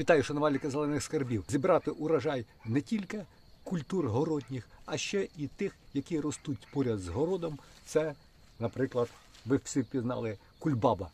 Вітаю, шанувальники зелених скарбів. Зібрати урожай не тільки культур городніх, а ще і тих, які ростуть поряд з городом. Це, наприклад, ви всі пізнали кульбаба.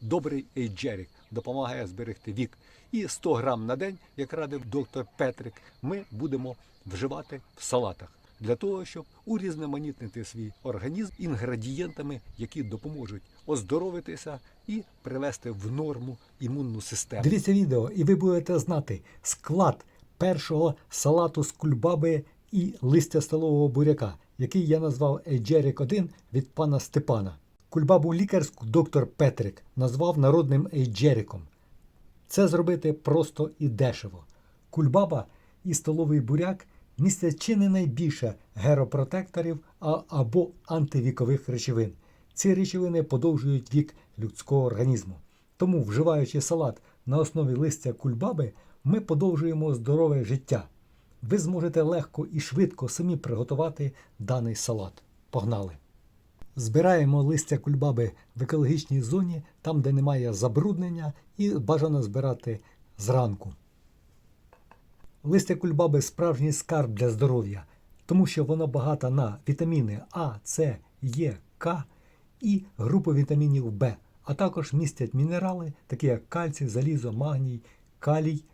Добрий ейджерік допомагає зберегти вік. І 100 грам на день, як радив доктор Петрик, ми будемо вживати в салатах для того, щоб урізноманітнити свій організм інгредієнтами, які допоможуть оздоровитися і привести в норму імунну систему. Дивіться відео, і ви будете знати склад першого салату з кульбаби і листя столового буряка, який я назвав Ейджерик 1 від пана Степана. Кульбабу лікарську доктор Петрик назвав народним ейджериком. Це зробити просто і дешево. Кульбаба і столовий буряк містять чи не найбільше геропротекторів або антивікових речовин. Ці речовини подовжують вік людського організму. Тому, вживаючи салат на основі листя кульбаби, ми подовжуємо здорове життя. Ви зможете легко і швидко самі приготувати даний салат. Погнали! Збираємо листя кульбаби в екологічній зоні, там, де немає забруднення, і бажано збирати зранку. Листя кульбаби справжній скарб для здоров'я, тому що воно багато на вітаміни А, С, Е, К і групу вітамінів В, а також містять мінерали, такі як кальцій, залізо, магній, калій.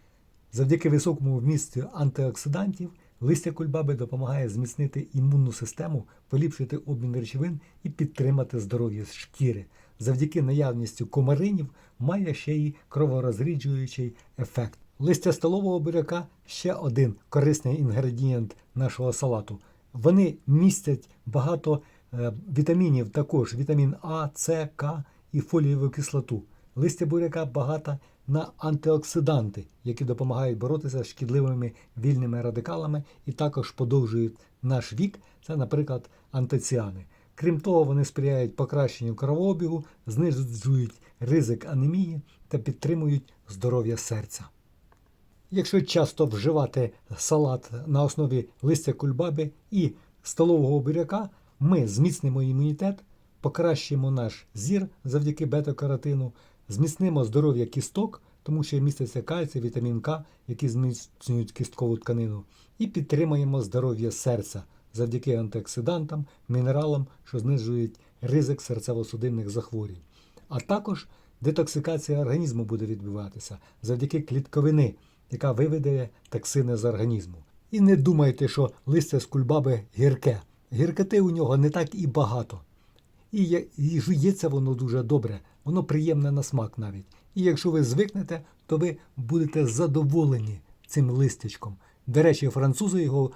Завдяки високому вмісту антиоксидантів листя кульбаби допомагає зміцнити імунну систему, поліпшити обмін речовин і підтримати здоров'я шкіри. Завдяки наявністю комаринів має ще й кроворозріджуючий ефект. Листя столового буряка ще один корисний інгредієнт нашого салату. Вони містять багато е, вітамінів, також вітамін А, С, К і фолієву кислоту. Листя буряка багато на антиоксиданти, які допомагають боротися з шкідливими вільними радикалами і також подовжують наш вік. Це, наприклад, антиціани. Крім того, вони сприяють покращенню кровообігу, знижують ризик анемії та підтримують здоров'я серця. Якщо часто вживати салат на основі листя кульбаби і столового буряка, ми зміцнимо імунітет, покращимо наш зір завдяки бета-каротину, зміцнимо здоров'я кісток, тому що міститься кальцій, вітамін К, які зміцнюють кісткову тканину, і підтримаємо здоров'я серця завдяки антиоксидантам, мінералам, що знижують ризик серцево-судинних захворювань. А також детоксикація організму буде відбуватися завдяки клітковини, яка виведе токсини з організму. І не думайте, що листя з кульбаби гірке. Гіркоти у нього не так і багато. І, і жується воно дуже добре, воно приємне на смак навіть. І якщо ви звикнете, то ви будете задоволені цим листячком. До речі, французи його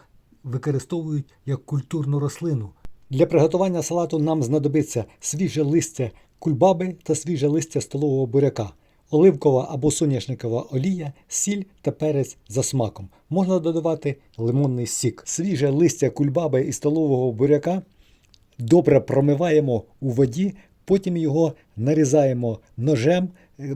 використовують як культурну рослину. Для приготування салату нам знадобиться свіже листя кульбаби та свіже листя столового буряка, оливкова або соняшникова олія, сіль та перець за смаком. Можна додавати лимонний сік. Свіже листя кульбаби і столового буряка добре промиваємо у воді, потім його нарізаємо ножем.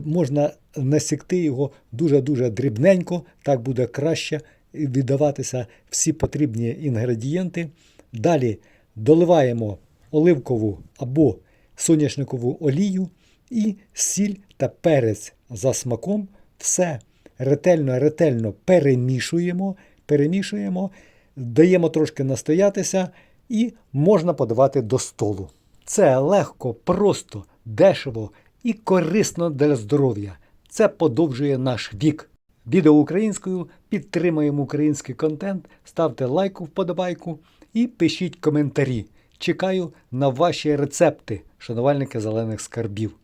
Можна насікти його дуже-дуже дрібненько, так буде краще віддаватися всі потрібні інгредієнти. Далі доливаємо оливкову або соняшникову олію і сіль та перець за смаком. Все ретельно-ретельно перемішуємо, перемішуємо, даємо трошки настоятися і можна подавати до столу. Це легко, просто, дешево і корисно для здоров'я. Це подовжує наш вік. Відео українською підтримуємо український контент, ставте лайк вподобайку і пишіть коментарі. Чекаю на ваші рецепти, шанувальники зелених скарбів.